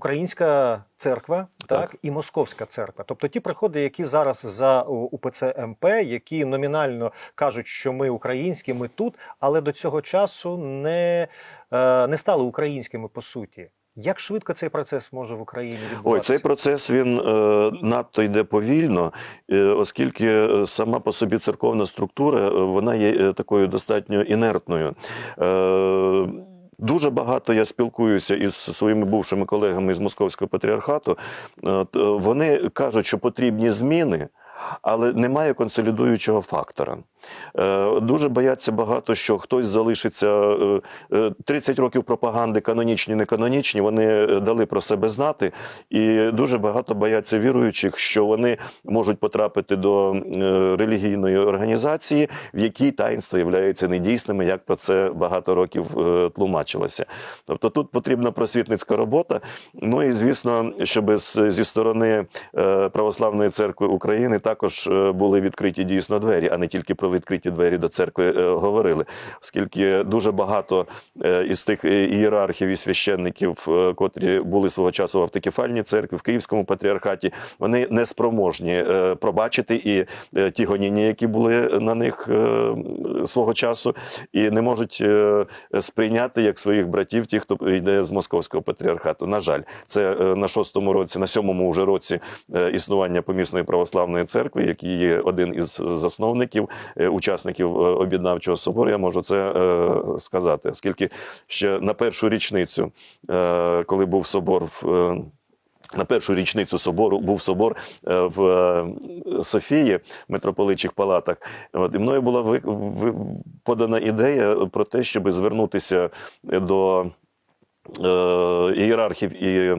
українська церква, так. Так. і московська церква. Тобто ті приходи, які зараз за УПЦ МП, які номінально кажуть, що ми українські, ми тут, але до цього часу не, е, не стали українськими по суті. Як швидко цей процес може в Україні Ой, цей процес він е, надто йде повільно, е, оскільки е, сама по собі церковна структура е, вона є такою достатньо інертною. Е, Дуже багато я спілкуюся із своїми бувшими колегами з московського патріархату. Е, Вони кажуть, що потрібні зміни, але немає консолідуючого фактора. Е, Дуже бояться багато, що хтось залишиться е, е, 30 років пропаганди, канонічні, не канонічні. Вони е, дали про себе знати, і дуже багато бояться віруючих, що вони можуть потрапити до е, релігійної організації, в якій таїнство являються недійсними, як про це багато років е, тлумачилося. Тобто тут потрібна просвітницька робота. Ну і звісно, щоб зі сторони е, Православної церкви України також е, були відкриті дійсно двері, а не тільки про відкриті двері до церкви е, говорили, оскільки дуже багато е, із тих е, ієрархів і священників, котрі були свого часу в автокефальній церкві, в Київському патріархаті, вони не спроможні е, пробачити і ті гоніння, які були на них свого часу, і не можуть сприйняти як своїх братів, ті, хто йде з московського патріархату. На жаль, це на шостому році, на сьомому вже році існування помісної православної церкви, який є один із засновників, учасників е, об'єднавчого собору. Я можу це е, сказати, оскільки ще на першу річницю, е, коли був собор в. е, на першу річницю собору був собор е, в е, Софії в митрополичих палатах. От, і мною була подана ідея про те, щоб звернутися до е, ієрархів і е,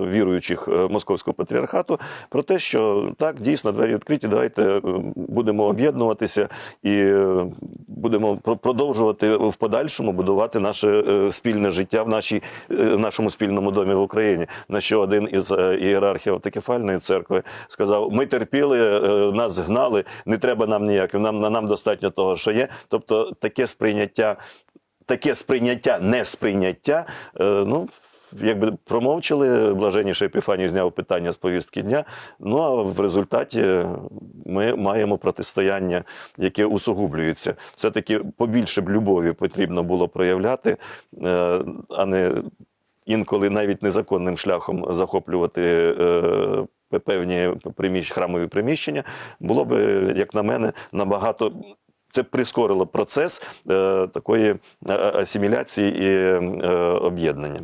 віруючих е, московського патріархату про те, що так дійсно двері відкриті. Давайте е, будемо об'єднуватися і е, будемо про- продовжувати в подальшому будувати наше е, спільне життя в нашій е, нашому спільному домі в Україні. На що один із е, ієрархів автокефальної церкви сказав: Ми терпіли, е, нас гнали, не треба нам ніяким. Нам нам достатньо того, що є. Тобто таке сприйняття таке сприйняття, несприйняття, е, ну. Якби промовчали, блаженніший Епіфаній зняв питання з повістки дня. Ну а в результаті ми маємо протистояння, яке усугублюється. Все-таки побільше б любові потрібно було проявляти, е, а не інколи навіть незаконним шляхом захоплювати. е, Певні приміщ... храмові приміщення було б, як на мене, набагато це прискорило процес е, такої е, асиміляції і е, об'єднання.